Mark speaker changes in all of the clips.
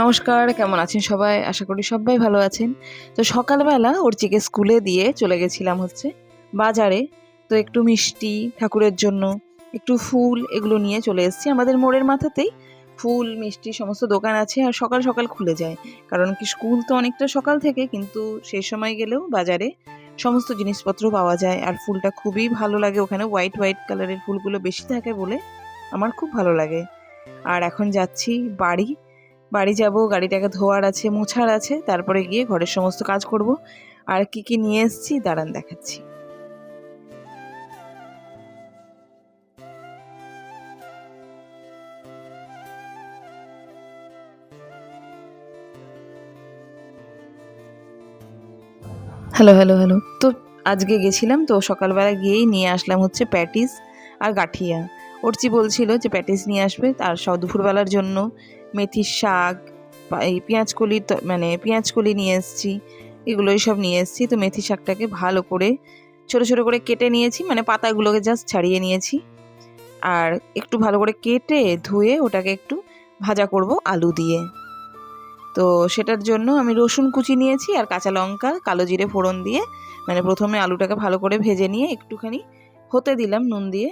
Speaker 1: নমস্কার, কেমন আছেন সবাই? আশা করি সবাই ভালো আছেন। তো সকালবেলা অর্চিকে স্কুলে দিয়ে চলে গেছিলাম হচ্ছে বাজারে। তো একটু মিষ্টি, ঠাকুরের জন্য, একটু ফুল এগুলো নিয়ে চলে এসেছি। আমাদের মোড়ের মাথাতেই ফুল, মিষ্টি সমস্ত দোকান আছে আর সকাল সকাল খুলে যায়। কারণ কি স্কুল তো অনেকটা সকাল থেকে, কিন্তু সেই সময় গেলেও বাজারে সমস্ত জিনিসপত্র পাওয়া যায়। আর ফুলটা খুবই ভালো লাগে ওখানে। হোয়াইট হোয়াইট কালারের ফুলগুলো বেশি থাকে বলে আমার খুব ভালো লাগে। আর এখন যাচ্ছি বাড়ি। বাড়ি যাব, গাড়িটাকে ধোয়ার আছে, মোছার আছে, তারপরে গিয়ে ঘরের সমস্ত কাজ করব। আর কি কি নিয়ে এসেছি, দাঁড়ান দেখাচ্ছি। Hello hello hello. তো আজকে গেছিলাম, তো সকালবেলা গিয়েই নিয়ে আসলাম হচ্ছে প্যাটিস আর গাঠিয়া। অর্চি বলছিল যে প্যাটিস নিয়ে আসবে, আর দুপুরবেলার জন্য। মেথির শাক এই পেঁয়াজকলি মানে পেঁয়াজকলি নিয়ে এসেছি, এগুলোই সব নিয়ে এসেছি। তো মেথি শাকটাকে ভালো করে ছোট ছোট করে কেটে নিয়েছি মানে পাতাগুলোকে জাস্ট ছাড়িয়ে নিয়েছি। আর একটু ভালো করে কেটে ধুয়ে ওটাকে একটু ভাজা করব আলু দিয়ে। তো সেটার জন্য আমি রসুন কুচি নিয়েছি আর কাঁচা লঙ্কা, কালো জিরে ফোড়ন দিয়ে মানে প্রথমে আলুটাকে ভালো করে ভেজে নিয়ে একটুখানি হতে দিলাম নুন দিয়ে।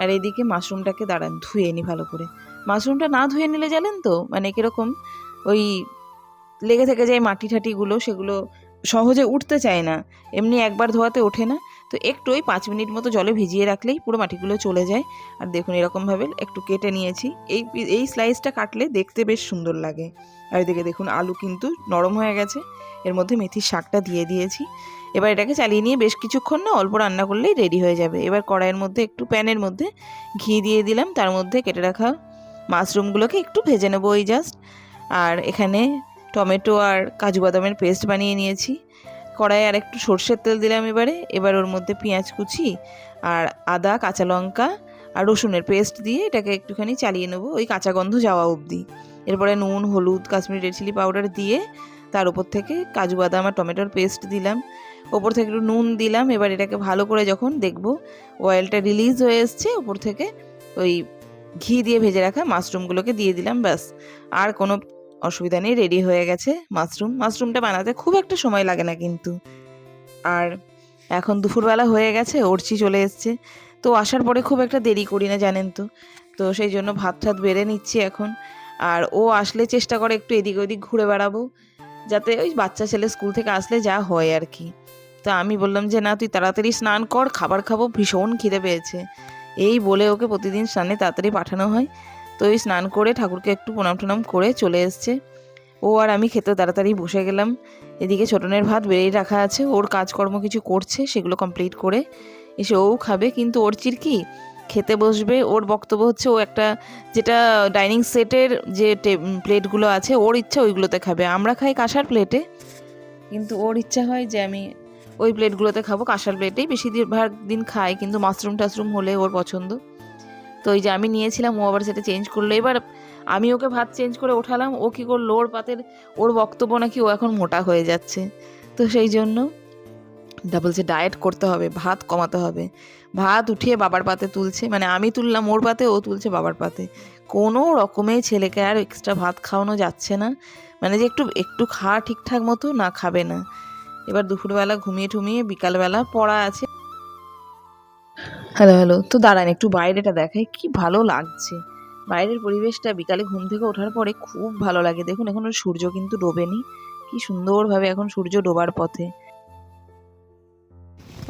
Speaker 1: আর এদিকে মাশরুমটাকে দাঁড়ান, ধুয়ে নিই ভালো করে। মাশরুমটা না ধুয়ে নিলে জানেন তো? মানে কীরকম ওই লেগে থেকে যায় মাটি ঠাটিগুলো সেগুলো সহজে উঠতে চায় না। এমনি একবার ধোয়াতে ওঠে না। তো একটু ওই পাঁচ মিনিট মতো জলে ভিজিয়ে রাখলেই পুরো মাটিগুলো চলে যায়। আর দেখুন এরকমভাবে একটু কেটে নিয়েছি। এই এই স্লাইসটা কাটলে দেখতে বেশ সুন্দর লাগে। আর এদিকে দেখুন আলু কিন্তু নরম হয়ে গেছে। এর মধ্যে মেথির শাকটা দিয়ে দিয়েছি। এবার এটাকে চালিয়ে নিয়ে বেশ কিছুক্ষণ না অল্প রান্না করলেই রেডি হয়ে যাবে। এবার কড়াইয়ের মধ্যে একটু প্যানের মধ্যে ঘি দিয়ে দিলাম। তার মধ্যে কেটে রাখা মাশরুমগুলোকে একটু ভেজে নেব ওই জাস্ট আর এখানে টমেটো আর কাজু বাদামের পেস্ট বানিয়ে নিয়েছি। কড়াইয়ে আর একটু সর্ষের তেল দিলাম এবারে। এবার ওর মধ্যে পেঁয়াজ কুচি আর আদা, কাঁচা লঙ্কা আর রসুনের পেস্ট দিয়ে এটাকে একটুখানি চালিয়ে নেব ওই কাঁচা গন্ধ যাওয়া অবধি। এরপরে নুন, হলুদ, কাশ্মীরি রেড চিলি পাউডার দিয়ে তার উপর থেকে কাজু বাদাম আর টমেটোর পেস্ট দিলাম। ওপর থেকে একটু নুন দিলাম। এবার এটাকে ভালো করে যখন দেখব অয়েলটা রিলিজ হয়ে এসছে, ওপর থেকে ওই ঘি দিয়ে ভেজে রাখা মাশরুমগুলোকে দিয়ে দিলাম, ব্যাস। আর কোনো অসুবিধা নেই রেডি হয়ে গেছে মাশরুম। মাশরুমটা বানাতে খুব একটা সময় লাগে না কিন্তু। আর এখন দুপুরবেলা হয়ে গেছে অর্চি চলে এসছে। তো আসার পরে খুব একটা দেরি করি না, জানেন তো। তো সেই জন্য ভাত ঠাত বেড়ে নিচ্ছি এখন। আর ও আসলে চেষ্টা করে একটু এদিক ওদিক ঘুরে বেড়াবো, যাতে ওই বাচ্চা ছেলে স্কুল থেকে আসলে যা হয় আর কি। তো আমি বললাম যে, না, তুই তাড়াতাড়ি স্নান কর, খাবার খাব। ভীষণ খিদে পেয়েছে। এই বলে ওকে প্রতিদিন স্নানে তাড়াতাড়ি পাঠানো হয়। তো ওই স্নান করে ঠাকুরকে একটু প্রণাম টনাম করে চলে এসছে। ও আর আমি খেতে তাড়াতাড়ি বসে গেলাম। এদিকে ছোটনের ভাত বেড়েই রাখা আছে। ওর কাজকর্ম কিছু করছে, সেগুলো কমপ্লিট করে এসে ও খাবে। কিন্তু ওর চির কি? খেতে বসবে। ওর বক্তব্য হচ্ছে, ও একটা যেটা ডাইনিং সেটের যে প্লেটগুলো আছে, ওর ইচ্ছা ওইগুলোতে খাবে। আমরা খাই কাঁসার প্লেটে। কিন্তু ওর ইচ্ছা হয় যে আমি ওই প্লেটগুলোতে খাব, কাঁসার প্লেটেই বেশি দিন- ভাগ দিন খাই, কিন্তু মাশরুম টাশরুম হলে ওর পছন্দ। তো ওই যে আমি নিয়েছিলাম, ও আবার সেটা চেঞ্জ করল। এবার আমি ওকে ভাত চেঞ্জ করে ওঠালাম, ও কী করল? ওর পাতের, ওর বক্তব্য নাকি ও এখন মোটা হয়ে যাচ্ছে। তো সেই জন্য দা বলছে ডায়েট করতে হবে, ভাত কমাতে হবে। ভাত উঠিয়ে বাবার পাতে তুলছে মানে আমি তুললাম ওর পাতে, ও তুলছে বাবার পাতে। কোনো রকমে ছেলেকে আর এক্সট্রা ভাত খাওয়ানো যাচ্ছে না। মানে যে একটু একটু খাওয়া ঠিকঠাক মতো, না খাবে না। এবার দুপুরবেলা ঘুমিয়ে ঠুমিয়ে বিকালবেলা পড়া আছে। হ্যালো হ্যালো তো দাঁড়ান একটু বাইরেটা দেখাই কি ভালো লাগছে। বাইরের পরিবেশটা বিকালে ঘুম থেকে ওঠার পরে খুব ভালো লাগে। দেখুন এখনও সূর্য কিন্তু ডোবেনি। কি সুন্দরভাবে এখন সূর্য ডোবার পথে।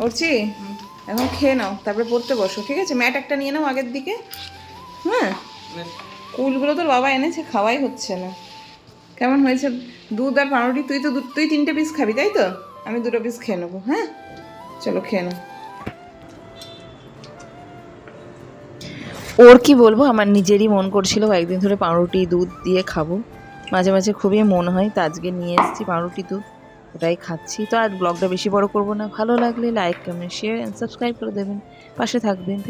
Speaker 1: উঠছি এখন খেয়ে নাও তারপরে পড়তে বসো ঠিক আছে? ম্যাট একটা নিয়ে নাও আগের দিকে। হ্যাঁ? কুলগুলো তোর বাবা এনেছে খাওয়াই হচ্ছে না। কেমন হয়েছে? দুধ আর পাউরুটি তুই তো তুই তিনটে পিস খাবি তাই তো? আমি দুটো পিস খেয়ে নেব হ্যাঁ? চলো খেয়ে নাও। ওর কি বলব, আমার নিজেরই মন করছিল কয়েকদিন ধরে পাউরুটি, দুধ দিয়ে খাব। মাঝে মাঝে খুবই মন হয়, তো আজকে নিয়ে এসেছি পাউরুটি, দুধ। ওটাই খাচ্ছি। তো আর ব্লগটা বেশি বড় করব না। ভালো লাগলে like comment share and subscribe করে দেবেন। পাশে থাকবেন।